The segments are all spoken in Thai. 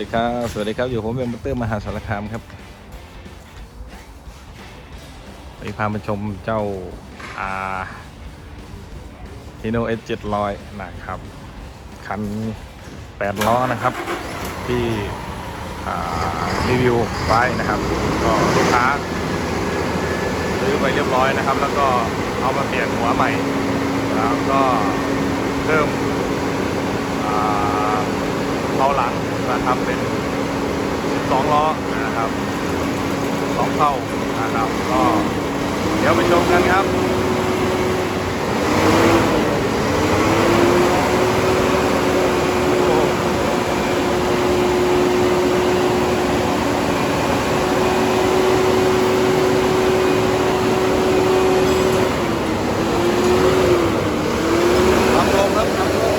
สดีครับ สวัสดีครับ อยู่ผมเป็นมเตอร์มหาสารคามครับไปพามาชมเจ้าอาฮิโนเอสเจ็ดร้อยนะครับ คันแปดล้อนะครับ ที่รีวิวไว้นะครับ ก็ลูกค้าซื้อไปเรียบร้อยนะครับ แล้วก็เอามาเปลี่ยนหัวใหม่ แล้วก็เพิ่มอ่าเท้าหลัง นะครับ เป็น 12 ล้อนะครับ 2 เท่านะครับ ก็เดี๋ยวไปชมกันครับ ทำลงครับทำลง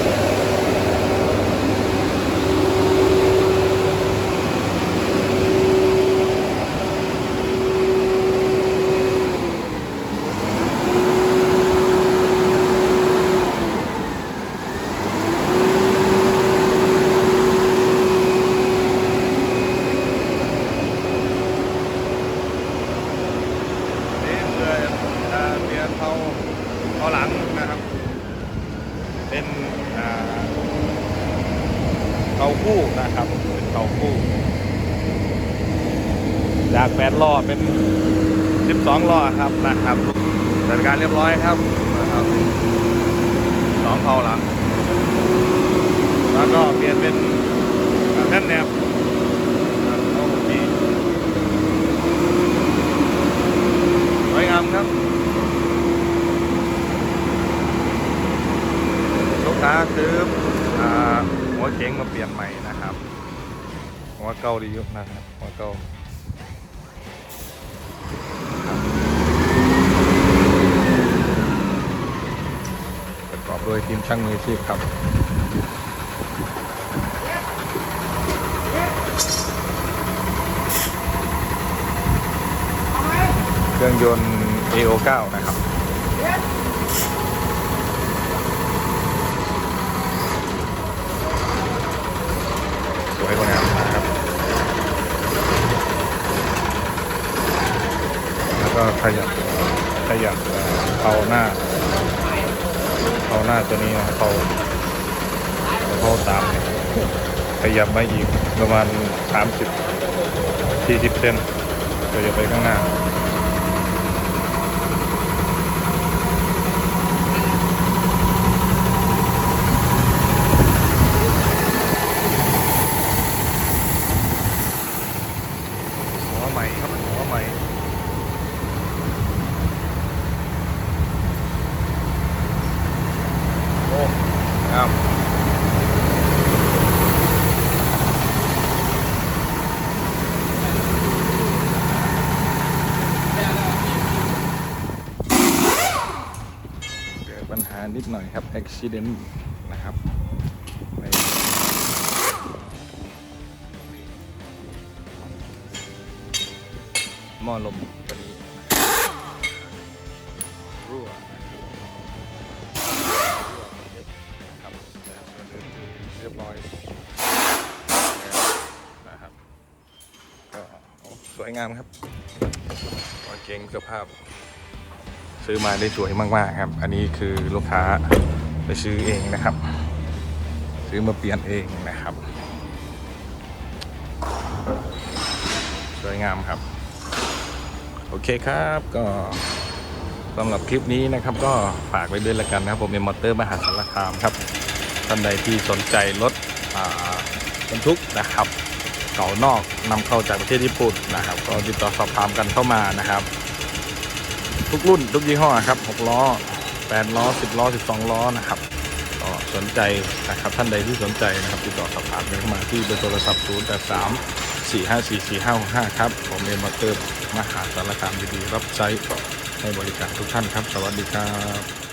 นี่เพื่อเอ่อเปลี่ยนเขาเขาหลังนะครับ เป็นอ่า เตาคู่นะครับ เป็นเตาคู่ จากแปดล้อเป็นสิบสองล้อครับนะครับจัดการเรียบร้อยครับนะครับสองเท่าหลัง แล้วก็เปลี่ยนเป็นแท่นแนบครับเอาดีสวยงามครับลูกค้าซื้ออ่า หัวเข็งมาเปลี่ยนใหม่นะครับหัวเก่าดียุนะครับหัวเก่าประกอบโดยทีมช่างมืออาชีพครับเครื่องยนต์ AO9 นะครับ สวยกว่างามนะครับ แล้ว ก็ขยับขยับเอ่อเผาหน้าเผาหน้าตัวนี้นะเผาเผาตามขยับมาอีกประมาณ 30 40เซนขยับไปข้างหน้าหัวใหม่ครับหัวใหม่โอ้ครับเกิดปัญหา นิดหน่อยครับ accident นะครับในหม้อลมตัวนี้รั่วนะครับเรียบร้อยนะครับก็สวยงามครับรอยเก่งสภาพ ซื้อมาได้สวยมากๆครับ อันนี้คือลูกค้าไปซื้อเองนะครับ ซื้อมาเปลี่ยนเองนะครับ สวยงามครับ โอเคครับก็สำหรับคลิปนี้นะครับ ก็ฝากไว้ด้วยละกันนะครับ ผมเป็นมอเตอร์มหาสารคามครับท่านใดที่สนใจรถบรรทุกนะครับเก่านอกนำเข้าจากประเทศญี่ปุ่นนะครับ ก็ติดต่อสอบถามกันเข้ามานะครับ ทุกรุ่นทุกยี่ห้อครับ6ล้อ8ล้อ 10 ล้อ 12 ล้อนะครับก็สนใจนะครับท่านใดที่สนใจนะครับติดต่อสอบถามเข้ามาที่เบอร์โทรศัพท์ 0 8 3 4 5 4 4 5 5 ครับ ผมเอมมาเติมมหาสารคามดีๆรับใช้ให้บริการทุกท่านครับ สวัสดีครับ